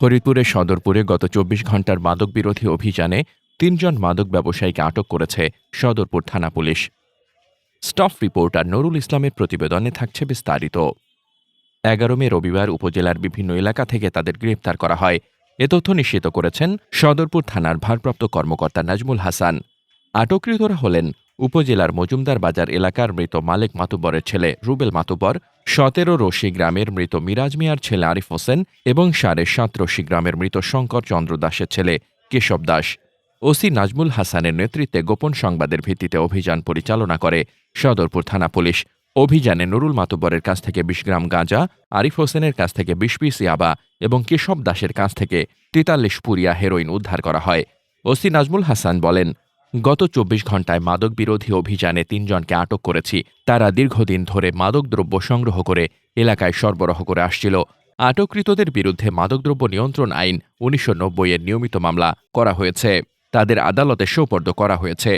ফরিদপুরের সদরপুরে গত চব্বিশ ঘণ্টার মাদক বিরোধী অভিযানে তিনজন মাদক ব্যবসায়ীকে আটক করেছে সদরপুর থানা পুলিশ। স্টাফ রিপোর্টার নুরুল ইসলামের প্রতিবেদনে থাকছে বিস্তারিত। এগারো মে রবিবার উপজেলার বিভিন্ন এলাকা থেকে তাদের গ্রেপ্তার করা হয়। এ তথ্য নিশ্চিত করেছেন সদরপুর থানার ভারপ্রাপ্ত কর্মকর্তা নাজমুল হাসান। আটককৃতরা হলেন উপজেলার মজুমদার বাজার এলাকার মৃত মালেক মাতুব্বরের ছেলে রুবেল মাতুব্বর সতেরো রশি গ্রামের মৃত মিরাজ মিয়ার ছেলে আরিফ হোসেন এবং সাড়ে সাত রশি গ্রামের মৃত শঙ্কর চন্দ্র দাসের ছেলে কেশব দাস। ওসি নাজমুল হাসানের নেতৃত্বে গোপন সংবাদের ভিত্তিতে অভিযান পরিচালনা করে সদরপুর থানা পুলিশ। অভিযানে নুরুল মাতুব্বরের কাছ থেকে বিশ গ্রাম গাঁজা, আরিফ হোসেনের কাছ থেকে বিশ পিস ইয়াবা এবং কেশব দাসের কাছ থেকে তেতাল্লিশ পুরিয়া হেরোইন উদ্ধার করা হয়। ওসি নাজমুল হাসান বলেন গত চব্বিশ ঘন্টায় মাদক বিরোধী অভিযানে তিনজনকে আটক করেছি। তারা দীর্ঘদিন ধরে মাদকদ্রব্য সংগ্রহ করে এলাকায় সরবরাহ করে আসছিল। আটককৃতদের বিরুদ্ধে মাদকদ্রব্য নিয়ন্ত্রণ আইন উনিশশো এর নিয়মিত মামলা করা হয়েছে। তাদের আদালতে সোপর্দ করা হয়েছে।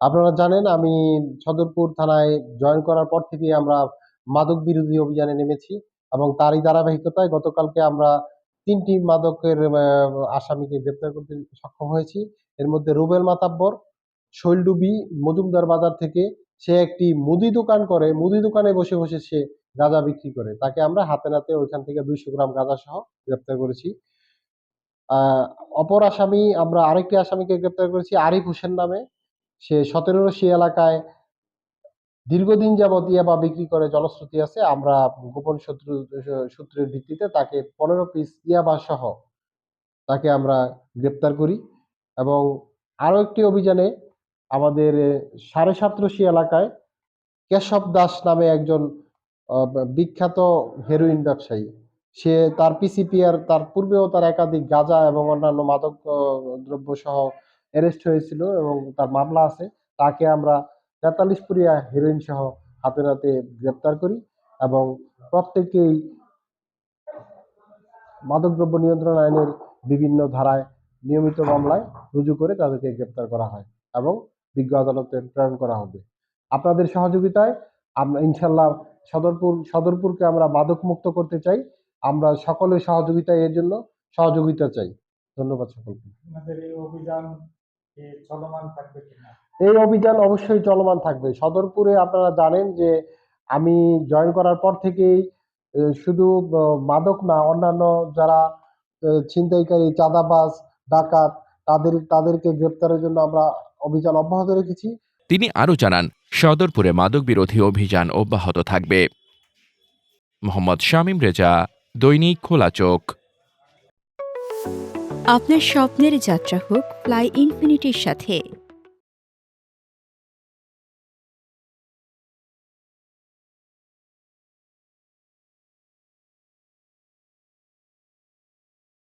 আপনারা জানেন, আমি সদরপুর থানায় জয়েন করার পর থেকে আমরা মাদক বিরোধী অভিযানে নেমেছি এবং তারই ধারাবাহিকতায় গতকালকে আমরা তিনটি মাদকের আসামিকে গ্রেপ্তার করতে সক্ষম হয়েছি। এর মধ্যে রুবেল মাতাব্বর, শৈলডুবি, মজুমদার বাজার থেকে সে একটি মুদি দোকান করে। মুদি দোকানে বসে বসে সে গাঁজা বিক্রি করে। তাকে আমরা হাতে নাতে ওইখান থেকে দুইশো গ্রাম গাঁজা সহ গ্রেপ্তার করেছি। অপর আসামি, আমরা আরেকটি আসামিকে গ্রেপ্তার করেছি, আরিফ হোসেন নামে। সে সতেরো রশি এলাকায় দীর্ঘদিন যাবত ইয়াবা বিক্রি করে জলশ্রুতি আছে। আমরা গোপন শত্রু, সূত্রের ভিত্তিতে তাকে পনেরো পিস ইয়াবা সহ তাকে আমরা গ্রেপ্তার করি। এবং আরও একটি অভিযানে আমাদের সাড়ে সাতরশি এলাকায় কেশব দাস নামে একজন বিখ্যাত হেরোইন ব্যবসায়ী। সে তার পিসিপিআর তার পূর্বেও তার একাধিক গাঁজা এবং অন্যান্য মাদক দ্রব্য সহ অ্যারেস্ট হয়েছিল এবং তার মামলা আছে। তাকে আমরা তেতাল্লিশ পুরিয়া হেরোইন সহ হাতে নাতে গ্রেপ্তার করি এবং প্রত্যেকেই মাদকদ্রব্য নিয়ন্ত্রণ আইনের বিভিন্ন ধারায় নিয়মিত মামলায় রুজু করে তাদেরকে গ্রেপ্তার করা হয় এবং বিজ্ঞ আদালতে প্রেরণ করা হবে। আপনাদের সহযোগিতায় আমরা ইনশাল্লাহ সদরপুর সদরপুরকে আমরা মাদক মুক্ত করতে চাই। আমরা সকলের সহযোগিতায় এর জন্য সহযোগিতা চাই। ধন্যবাদ সকলকে। এই অভিযান থাকবে কিনা? অভিযান অবশ্যই চলমান থাকবে। সদরপুরে আপনারা জানেন যে আমি জয়েন করার পর থেকেই শুধু মাদক না অন্যান্য যারা ছিনতাইকারী চাঁদাবাজ ডাকাত তাদের তাদেরকে গ্রেপ্তারের জন্য আমরা অভিযান অব্যাহত রেখেছি। তিনি আরও জানান সদরপুরে মাদক বিরোধী অভিযান অব্যাহত থাকবে। মোহাম্মদ শামীম রেজা দৈনিক খোলা চোখ। আপনার স্বপ্নের যাত্রা হোক ফ্লাই ইনফিনিটির সাথে।